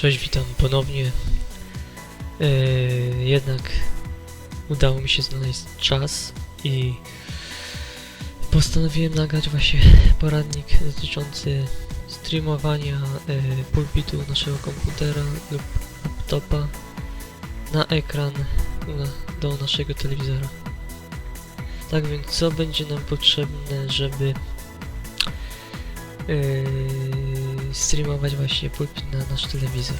Cześć, witam ponownie. Yy, jednak udało mi się znaleźć czas i postanowiłem nagrać właśnie poradnik dotyczący streamowania yy, pulpitu naszego komputera lub laptopa na ekran do naszego telewizora. Tak więc co będzie nam potrzebne, żeby yy, streamować właśnie pulpit na nasz telewizor.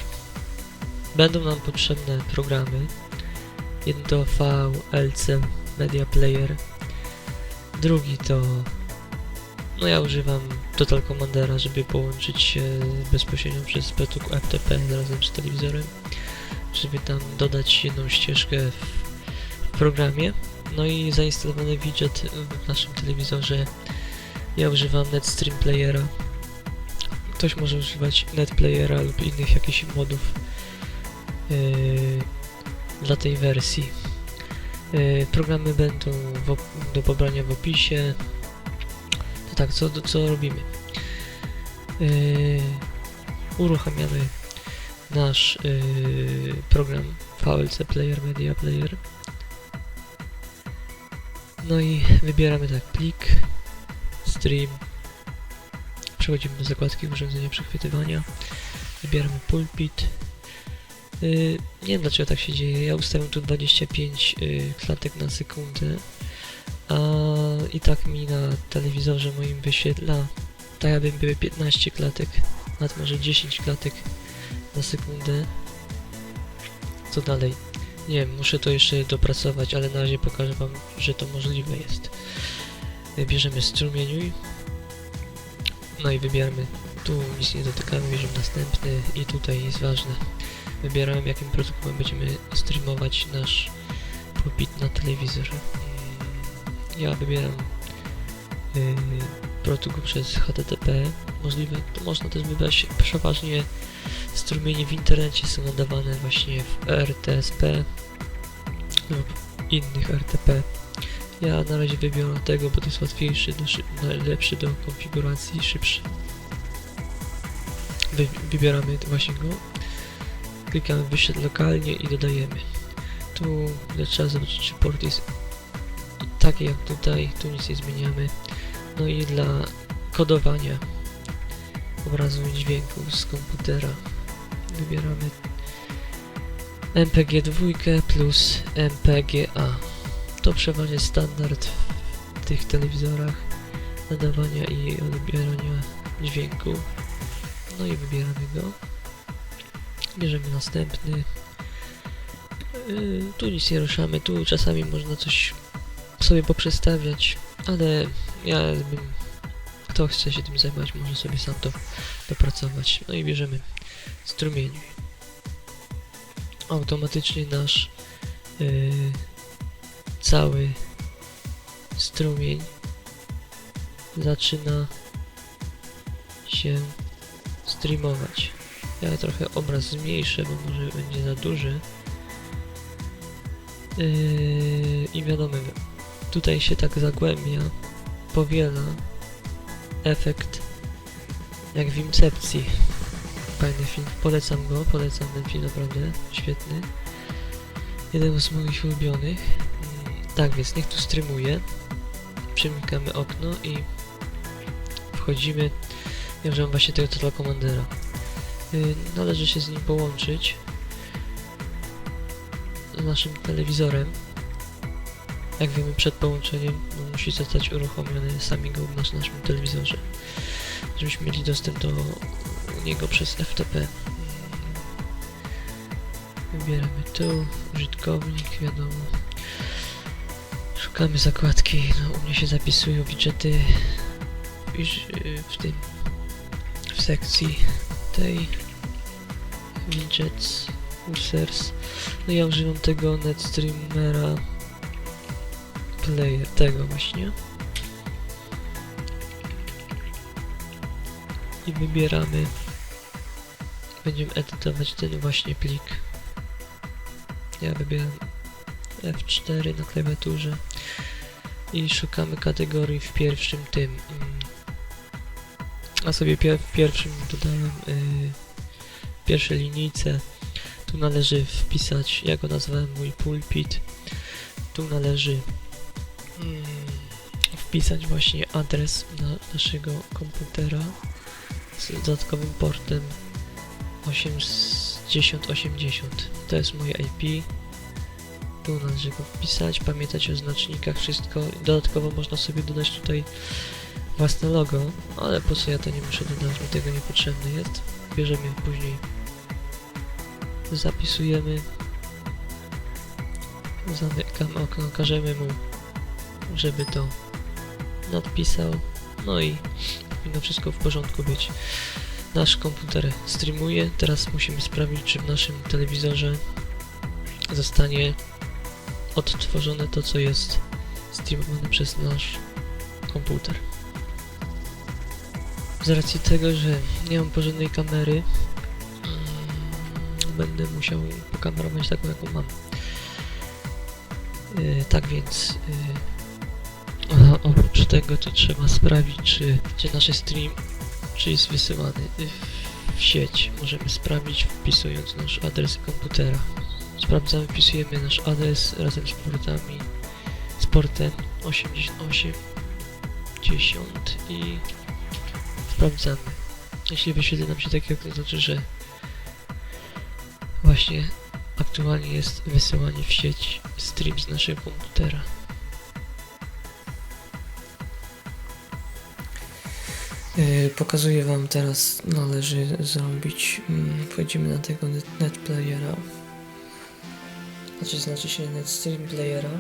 Będą nam potrzebne programy. Jeden to VLC Media Player. Drugi to no ja używam Total Commandera, żeby połączyć się bezpośrednio przez protokół FTP razem z telewizorem, żeby tam dodać jedną ścieżkę w programie. No i zainstalowany widget w naszym telewizorze. Ja używam NetStream Playera. Ktoś może używać NetPlayera lub innych jakichś modów yy, dla tej wersji. Yy, programy będą do pobrania w opisie. To tak, co, co robimy? Yy, uruchamiamy nasz yy, program VLC Player Media Player. No i wybieramy tak plik, stream. Przechodzimy do zakładki urządzenia przechwytywania. Wybieramy pulpit. Yy, nie wiem dlaczego tak się dzieje. Ja ustawiam tu 25 yy, klatek na sekundę. A i tak mi na telewizorze moim wyświetla tak jakby były 15 klatek, nawet może 10 klatek na sekundę. Co dalej? Nie wiem, muszę to jeszcze dopracować, ale na razie pokażę wam, że to możliwe jest. Bierzemy strumieniuj. No i wybieramy. Tu nic nie dotykamy, bierzemy następny i tutaj jest ważne. Wybieramy jakim protokołem będziemy streamować nasz pulpit na telewizor. Mm, Ja wybieram yy, protokół przez HTTP. Możliwe, to można też wybrać przeważnie strumienie w internecie są nadawane właśnie w RTSP lub innych RTP. Ja na razie wybiorę tego, bo to jest łatwiejszy, lepszy do konfiguracji, szybszy. Wy, wybieramy właśnie go. Klikamy wyświetl lokalnie i dodajemy. Tu trzeba zobaczyć, czy port jest taki jak tutaj, tu nic nie zmieniamy. No i dla kodowania obrazu i dźwięku z komputera wybieramy MPG2 plus MPGA. To przeważnie standard w tych telewizorach nadawania i odbierania dźwięku. No i wybieramy go. Bierzemy następny. Yy, tu nic nie ruszamy, tu czasami można coś sobie poprzestawiać, ale ja bym, kto chce się tym zajmować, może sobie sam to dopracować. No i bierzemy strumień. Automatycznie nasz yy, cały strumień zaczyna się streamować. Ja trochę obraz zmniejszę, bo może będzie za duży. Yy, I wiadomo, tutaj się tak zagłębia, powiela efekt jak w Incepcji. Fajny film, polecam go, polecam ten film naprawdę, świetny. Jeden z moich ulubionych. Mm, Tak więc niech tu streamuje. Przemykamy okno i wchodzimy. Ja używam właśnie tego Total Commandera. Yy, należy się z nim połączyć z naszym telewizorem. Jak wiemy przed połączeniem no, musi zostać uruchomiony sami go w nas- naszym telewizorze. Żebyśmy mieli dostęp do niego przez FTP. Wybieramy tu, użytkownik, wiadomo. Szukamy zakładki, no u mnie się zapisują widgety y, w tym, w sekcji tej widgets, users. No ja używam tego NetStreamera Player, tego właśnie. I wybieramy. Będziemy edytować ten właśnie plik. Ja wybieram F4 na klawiaturze i szukamy kategorii w pierwszym tym. mm, A sobie w pierwszym dodałem y, pierwszej linijce. Tu należy wpisać, ja go nazwałem mój pulpit. Tu należy mm, wpisać właśnie adres na naszego komputera z dodatkowym portem 8080. To jest moje IP. Tu należy wpisać, pamiętać o znacznikach, wszystko. Dodatkowo można sobie dodać tutaj własne logo, ale po co ja to nie muszę dodać, mi tego niepotrzebne jest. Bierzemy później, zapisujemy, zamykamy okno, każemy mu, żeby to nadpisał, no i powinno wszystko w porządku być. Nasz komputer streamuje, teraz musimy sprawdzić, czy w naszym telewizorze zostanie odtworzone to, co jest streamowane przez nasz komputer. Z racji tego, że nie mam porządnej kamery, mm, będę musiał pokamerować taką, jaką mam. Yy, tak więc, yy, oprócz tego, to trzeba sprawdzić, czy, czy nasz stream, czy jest wysyłany w sieć. Możemy sprawdzić wpisując nasz adres komputera. Sprawdzamy, wpisujemy nasz adres razem z portami, z portem 88 10 i sprawdzamy. Jeśli wyświetli nam się takie okno, to znaczy, że właśnie aktualnie jest wysyłanie w sieć stream z naszego komputera. Yy, Pokazuję Wam teraz, należy zrobić, mm, wchodzimy na tego net, net znaczy się net stream playera,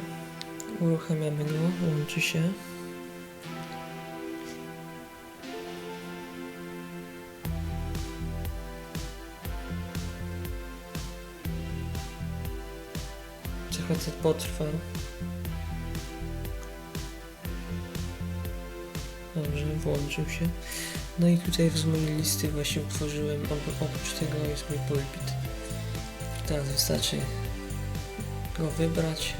uruchamiamy go, łączy się. Trochę to potrwa. Dobrze, włączył się. No i tutaj z mojej listy właśnie utworzyłem, oprócz tego jest mój pulpit. Teraz wystarczy go wybrać.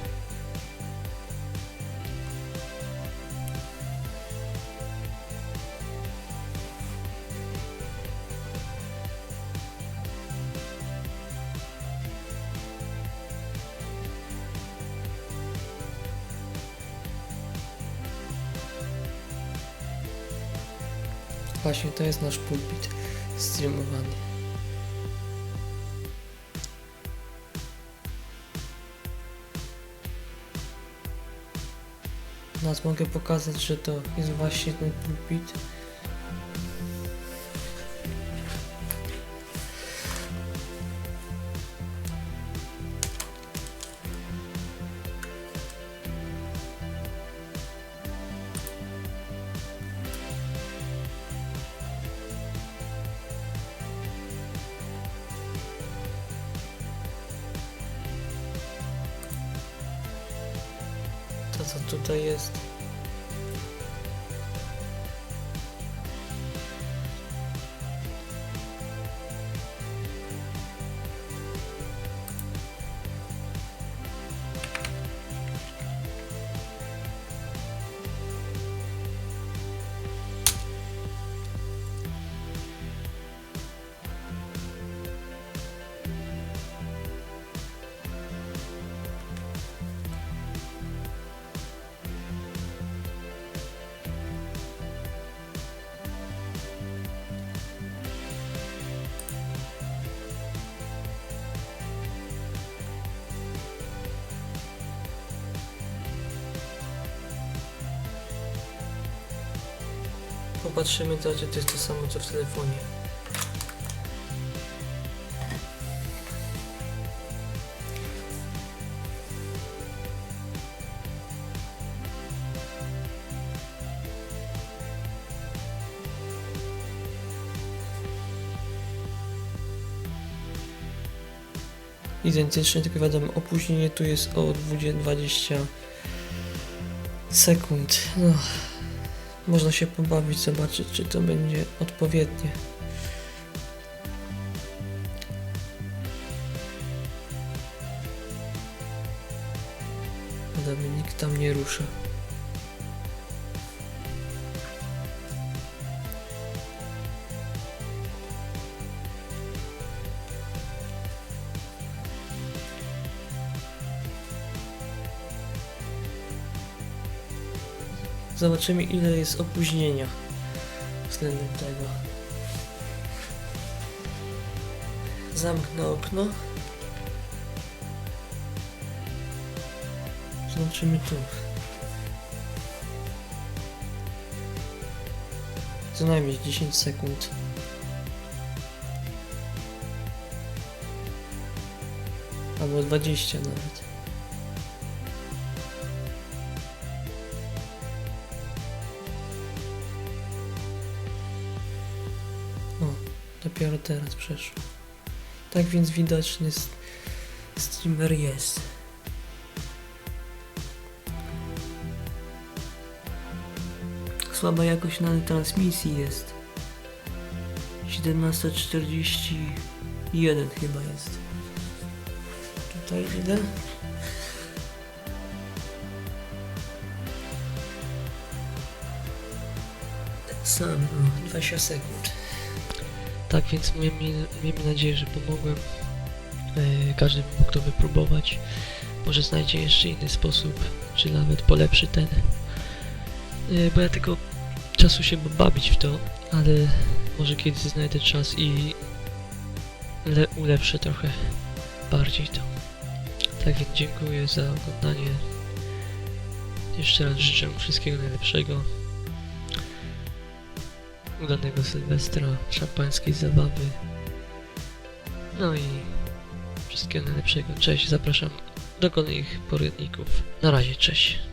Właśnie to jest nasz pulpit streamowany. Teraz mogę pokazać, że to jest właśnie ten pulpit. Tutaj jest. Popatrzymy to, czy to jest to samo co w telefonie. Identyczne, tylko wiadomo, opóźnienie tu jest o 20 sekund. No. Można się pobawić, zobaczyć, czy to będzie odpowiednie. Dobra, nikt tam nie rusza. Zobaczymy ile jest opóźnienia względem tego. Zamknę okno. Zobaczymy tu. Co najmniej 10 sekund. Albo 20 nawet. Teraz przeszło. Tak więc widoczny streamer jest. Słaba jakość na transmisji jest. 17.41 chyba jest. Tutaj ile? Sam, no, 20 sekund. Tak więc miejmy, miejmy nadzieję, że pomogłem. E, każdy mógł to wypróbować. Może znajdzie jeszcze inny sposób, czy nawet polepszy ten. E, bo ja tylko czasu się bawić w to, ale może kiedyś znajdę czas i le- ulepszę trochę bardziej to. Tak więc dziękuję za oglądanie. Jeszcze raz życzę wszystkiego najlepszego. Udanego Sylwestra, szampańskiej zabawy. No i wszystkiego najlepszego. Cześć, zapraszam do kolejnych poradników. Na razie, cześć.